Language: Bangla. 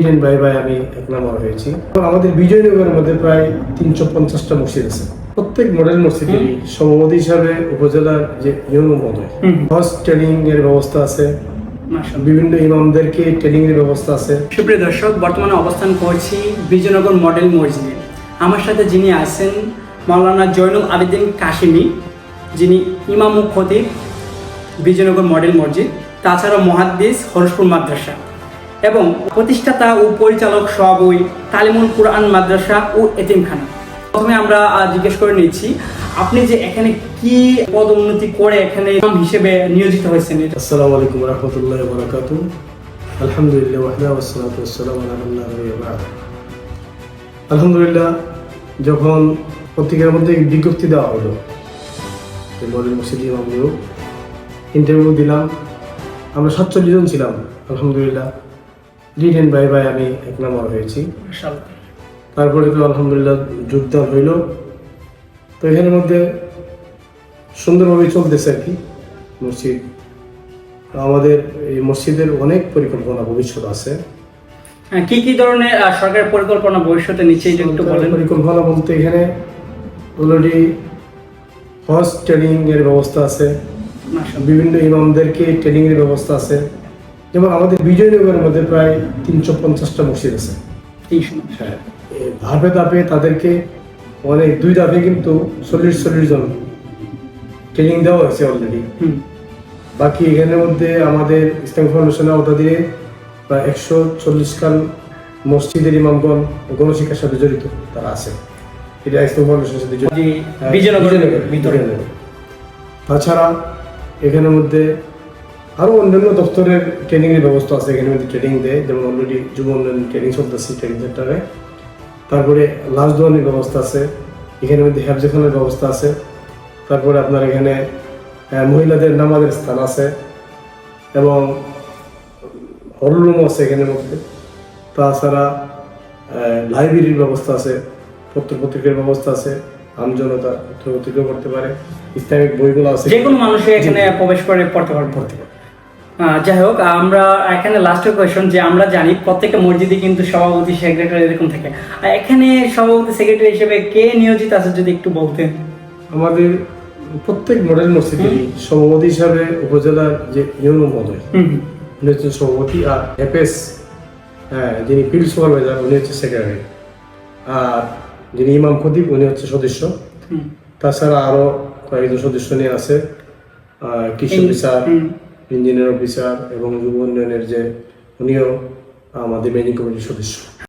ইডেন বাই বাই আমি এক নম্বর হয়েছি। আমাদের বিজয়নগরের মধ্যে প্রায় তিনশো পঞ্চাশটা মসজিদ আছে। প্রত্যেক মডেল মসজিদেরই সভাপতি হিসাবে উপজেলার যে মহোদয়। হজ ট্রেনিং এর ব্যবস্থা আছে। বিভিন্ন ইমামদেরকে ট্রেনিং এর ব্যবস্থা আছে। সুপ্রিয় দর্শক বর্তমানে অবস্থান করছি বিজয়নগর মডেল মসজিদে। আমার সাথে যিনি আছেন মাওলানা জয়নুল আবেদিন কাশিমি যিনি ইমাম খতিব বিজয়নগর মডেল মসজিদ। তাছাড়া মহাদ্দিস হরসপুর মাদ্রাসা। এবং প্রতিষ্ঠাতা ও পরিচালক সব ওই তালিমুল কুরআন মাদ্রাসা ও এতিমখানা। প্রথমে আমরা জিজ্ঞেস করে নিচ্ছি আপনি যে এখানে কি পদ উন্নতি করে এখানে হিসেবে নিয়োজিত হয়েছেন আসসালামু আলাইকুম রহমতুল্লাহ আলহামদুলিল্লাহ ওয়াহদা ওয়াসসালাতু ওয়াসসালামু আলা বা'দ। আলহামদুলিল্লাহ, যখন পত্রিকার মধ্যে বিজ্ঞপ্তি দেওয়া হলো যে মডেল মসজিদ ইন্টারভিউ দিলাম, আমরা সাতচল্লিশ জন ছিলাম, আলহামদুলিল্লাহ। লিড এন্ড বাই বাই আমি এক নম্বর হয়েছি। তারপরে তো আলহামদুলিল্লাহ যোগদান হইল। তো এখানের মধ্যে সুন্দরভাবে চলতেছে আর কি মসজিদ। তো আমাদের এই মসজিদের অনেক পরিকল্পনা ভবিষ্যৎ আছে। হ্যাঁ, কি কি ধরনের সরকারের পরিকল্পনা ভবিষ্যতে নিচে এটা একটু বলেন। পরিকল্পনা বলতে এখানে অলরেডি হজ ট্রেনিং এর ব্যবস্থা আছে। বিভিন্ন ইমামদেরকে ট্রেনিং এর ব্যবস্থা আছে। যেমন আমাদের বিজয়নগরের মধ্যে প্রায় তিনশো পঞ্চাশটা মসজিদ আছে। হ্যাঁ ধাপে ধাপে তাদেরকে অনেক দুই ধাপে কিন্তু চল্লিশ চল্লিশ জন ট্রেনিং দেওয়া হয়েছে অলরেডি বাকি এখানের মধ্যে আমাদের ইসলাম ফাউন্ডেশনের আওতা দিয়ে প্রায় একশো চল্লিশ খান মসজিদের ইমামগণ গণশিক্ষার সাথে জড়িত তারা আছে। এটা ইসলাম ফাউন্ডেশনের সাথে জড়িত। তাছাড়া এখানের মধ্যে আরও অন্যান্য দপ্তরের ট্রেনিং এর ব্যবস্থা আছে মধ্যে ট্রেনিং দেয় যেমন অলরেডি যুব উন্নয়ন ট্রেনিং চলতেছে ট্রেনিং সেন্টারে তারপরে লাশ দোয়ানের ব্যবস্থা আছে এখানের মধ্যে হ্যাবজেখানের ব্যবস্থা আছে। তারপরে আপনার এখানে মহিলাদের নামাজের স্থান আছে এবং হলরুম আছে এখানের মধ্যে। তাছাড়া লাইব্রেরির ব্যবস্থা আছে পত্র পত্রিকার ব্যবস্থা আছে আমজনতা পত্র পত্রিকা পড়তে পারে ইসলামিক বইগুলো আছে। যে কোনো মানুষ এখানে প্রবেশ করে পড়তে পারবে। পড়তে পারে যাই হোক আমরা এখানে লাস্ট কোয়েশন যে আমরা জানি প্রত্যেকটা মসজিদে কিন্তু সভাপতি সেক্রেটারি এরকম থাকে। আর এখানে সভাপতি সেক্রেটারি হিসেবে কে নিয়োজিত আছে যদি একটু বলতেন? আমাদের প্রত্যেক মডেল মসজিদেরই সভাপতি হিসাবে উপজেলার যে মহোদয় হুম হুম। উনি হচ্ছেন সভাপতি আর এফএস হ্যাঁ যিনি ফিল্ড সুপারভাইজার উনি হচ্ছে সেক্রেটারি আর যিনি ইমাম খতিব উনি হচ্ছে সদস্য। তাছাড়া আরও কয়েকজন সদস্য নিয়ে আছে কৃষি হুম। ইঞ্জিনিয়ার অফিসার এবং যুব উন্নয়নের যে উনিও আমাদের ম্যানেজিং কমিটির সদস্য।